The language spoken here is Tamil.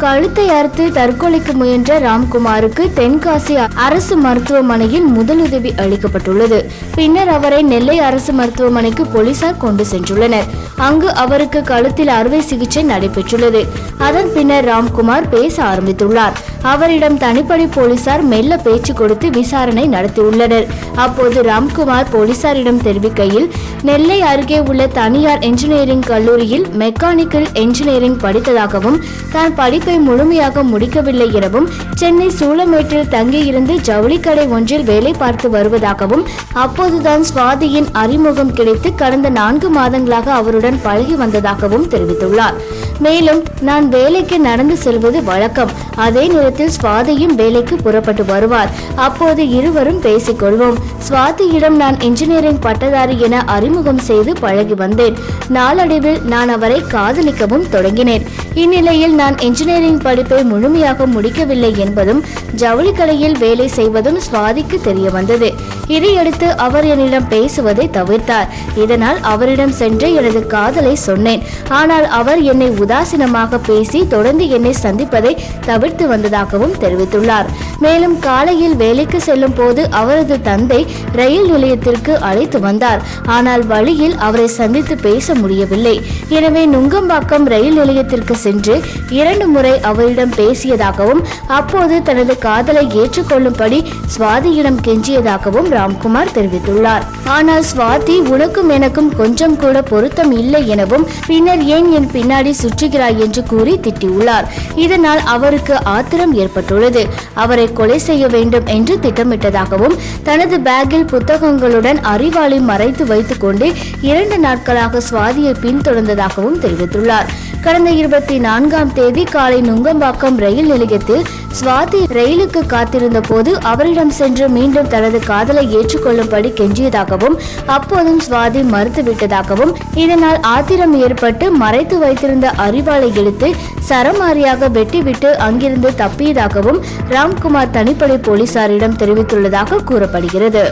கழுத்தை அறுத்து தற்கொலைக்கு முயன்ற ராம்குமாருக்கு தென்காசி அரசு மருத்துவமனையில் முதலுதவி அளிக்கப்பட்டுள்ளது. பின்னர் அவரை நெல்லை அரசு மருத்துவமனைக்கு போலீசார் கொண்டு சென்றுள்ளனர். அங்கு அவருக்கு கழுத்தில் அறுவை சிகிச்சை நடைபெற்றுள்ளது. அதன் பின்னர் ராம்குமார் பேச ஆரம்பித்துள்ளார். அவரிடம் தனிப்படை போலீசார் மெல்ல பேச்சு கொடுத்து விசாரணை நடத்தியுள்ளனர். அப்போது ராம்குமார் போலீசாரிடம் தெரிவிக்கையில் நெல்லை அருகே உள்ள தனியார் என்ஜினியரிங் கல்லூரியில் மெக்கானிக்கல் என்ஜினியரிங் படித்ததாகவும் தான் படிப்பை முழுமையாக முடிக்கவில்லை எனவும் சென்னை சூளமேட்டில் தங்கியிருந்து ஜவுளிக்கடை ஒன்றில் வேலை பார்த்து வருவதாகவும் அப்போதுதான் சுவாதியின் அறிமுகம் கிடைத்து கடந்த நான்கு மாதங்களாக அவருடன் பழகி வந்ததாகவும் தெரிவித்துள்ளார். மேலும் நான் வேலைக்கு நடந்து செல்வது வழக்கம். அதே நேரத்தில் சுவாதியும் வேலைக்கு புறப்பட்டு வருவார். அப்போது இருவரும் பேசிக்கொள்வோம். சுவாதியிடம் நான் இன்ஜினியரிங் பட்டதாரி என அறிமுகம் செய்து பழகி வந்தேன். நாளடைவில் நான் அவரை காதலிக்கவும் தொடங்கினேன். இந்நிலையில் நான் இன்ஜினியரிங் படிப்பை முழுமையாக முடிக்கவில்லை என்பதும் ஜவுளி கடையில் வேலை செய்வதும் சுவாதிக்கு தெரிய வந்தது. இதையடுத்து அவர் என்னிடம் பேசுவதை தவிர்த்தார். இதனால் அவரிடம் சென்று எனது காதலை சொன்னேன். ஆனால் அவர் என்னை உதாசீனமாக பேசி தொடர்ந்து என்னை சந்திப்பதை தவிர்த்து வந்ததாகவும் தெரிவித்துள்ளார். மேலும் காலையில் வேலைக்கு செல்லும் போது அவரது தந்தை ரயில் நிலையத்திற்கு அழைத்து வந்தார். ஆனால் வழியில் அவரை சந்தித்து பேச முடியவில்லை. எனவே நுங்கம்பாக்கம் ரயில் நிலையத்திற்கு சென்று இரண்டு முறை அவரிடம் பேசியதாகவும் அப்போது தனது காதலை ஏற்றுக்கொள்ளும்படி சுவாதியிடம் கெஞ்சியதாகவும் ராம்குமார் தெரிவித்துள்ளார். ஆனால் சுவாதி உனக்கும் எனக்கும் கொஞ்சம் கூட பொருத்தம் இல்லை எனவும் பின்னர் ஏன் என் பின்னாடி சுற்றி மாற்றுகிறாய் என்று கூறி திட்டியுள்ளார். இதனால் அவருக்கு ஆத்திரம் ஏற்பட்டுள்ளது. அவரை கொலை செய்ய வேண்டும் என்று திட்டமிட்டதாகவும் தனது பேக்கில் புத்தகங்களுடன் அறிவாளி மறைத்து வைத்துக் கொண்டு இரண்டு நாட்களாக சுவாதியை பின்தொடர்ந்ததாகவும் தெரிவித்துள்ளார். கடந்த இருபத்தி நான்காம் தேதி காலை நுங்கம்பாக்கம் ரயில் நிலையத்தில் சுவாதி ரயிலுக்கு காத்திருந்த போது அவரிடம் சென்று மீண்டும் தனது காதலை ஏற்றுக்கொள்ளும்படி கெஞ்சியதாகவும் அப்போதும் சுவாதி மறுத்துவிட்டதாகவும் இதனால் ஆத்திரம் ஏற்பட்டு மறைத்து வைத்திருந்த அறிவாளை இழுத்து சரமாரியாக வெட்டிவிட்டு அங்கிருந்து தப்பியதாகவும் ராம்குமார் தனிப்படை போலீசாரிடம் தெரிவித்துள்ளதாக கூறப்படுகிறது.